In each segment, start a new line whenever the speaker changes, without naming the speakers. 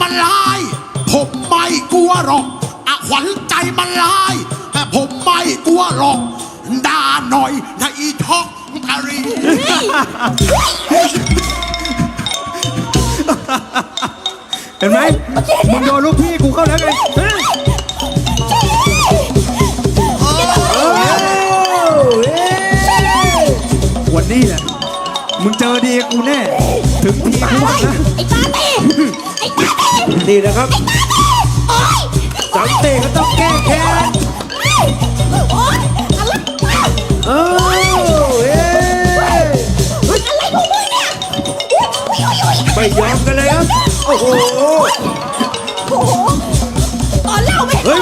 มันลาย ผมไม่กลัวหรอกอะขวัญใจมันลายแต่ผมไม่กลัวหรอกด่าหน่อยนะอีท็อกกะรี
เห็นไหมมึงโดนลูกพี่กูเข้าแล้วไงฮะวันนี้แหละ มึงเจอดีกับกูแน่ ถึงทีกูว่านะ
ไอ้ตาเต้ไอ้ตาเต้
นี่นะครับ
โอ๊ย
สังเตก็ต้องแก้แค้น
โอ๊ยอะไร
เอ้าเอ้ย
อะไรของมึงเนี่ยอุ้ยอุ้ยอุ้ย
ไม่ยอมกันเลยครับ โอ้โห
โอ้โหตอนเล่าไม่
เฮ้ย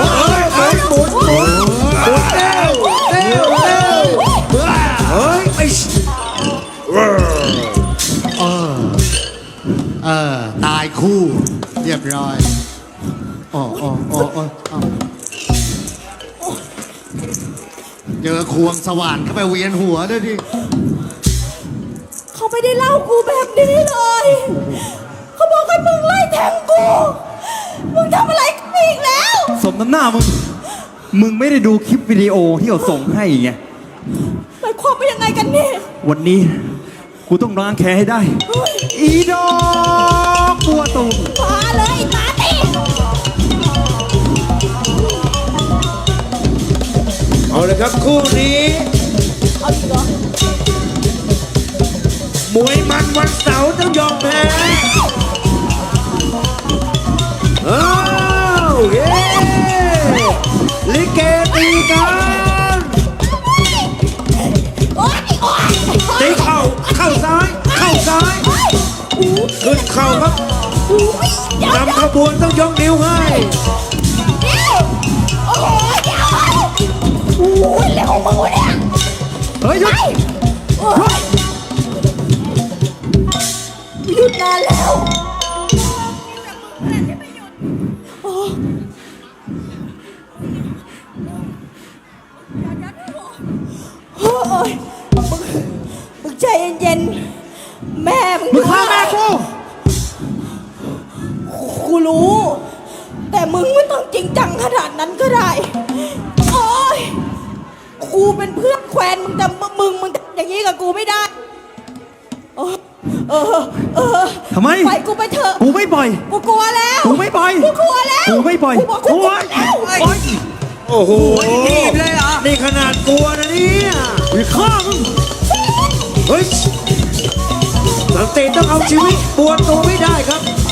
เอ้
ยเอ้
ย
หมุนหมุนหมุนเร็วเร็วเร็วเฮ้ยไอ้
เออ ตายคู่ เรียบร้อยอ้โอ้โอ้โอ้โอ้เจอควงสว่านเข้าไปเวียนหัวด้วยดิ
เขาไม่ได้เล่ากูแบบนี้เลย
น้ำหน้ามึง มึงไม่ได้ดูคลิปวิดีโอที่เขาส่งให้ไง
หมายความว่ายังไงกันเนี่ย
วันนี้ กูต้องล้างแค้นให้ได้
เฮ้ย
อีดอกบัวตูม
มาเลยไอ้ตาเต้
เอาเลยครับคู่นี้
เอาอีกเหรอ
มวยมันวันเสาร์ต้อ ขึ้นเข่าครับ
อู้เดี๋ยวนำ
ขบวนต้องยกนิ้วให้
เดี๋ยวโอ้โหเดี๋ยวอู้ยเร็วของมึงวะเนี่ย
เฮ้ยหยุด
โอ๊ยหยุดนานแล้วโอ้โอ้ยมึงมึงใจเย็นๆ แม่มึง
มึงฆ่าแม่กู
กูรู้ แต่มึงไม่ต้องจริงจังขนาดนั้นก็ได้ โอ้ยกูเป็นเพื่อนแควนมึงแต่มึงมึงอย่างนี้กับกูไม่ได้เออเออ เออ
ทำไม
ไปกูไปเถอะ
กูไม่ปล่อย
กูกลัวแล้ว
กูไม่ปล่อย
กูกลัวแล้ว
กูไม่ปล่อย
กูบอกกูกลัวแล้ว
โอ๊ย
โอ้โหนี่เลยอะนี่ขนาดกลัวนะเนี่ย
กูจะฆ่ามึง
เฮ้ยสัน ติต้องเอาชีวิตปวดตัวไม่ได้ครับ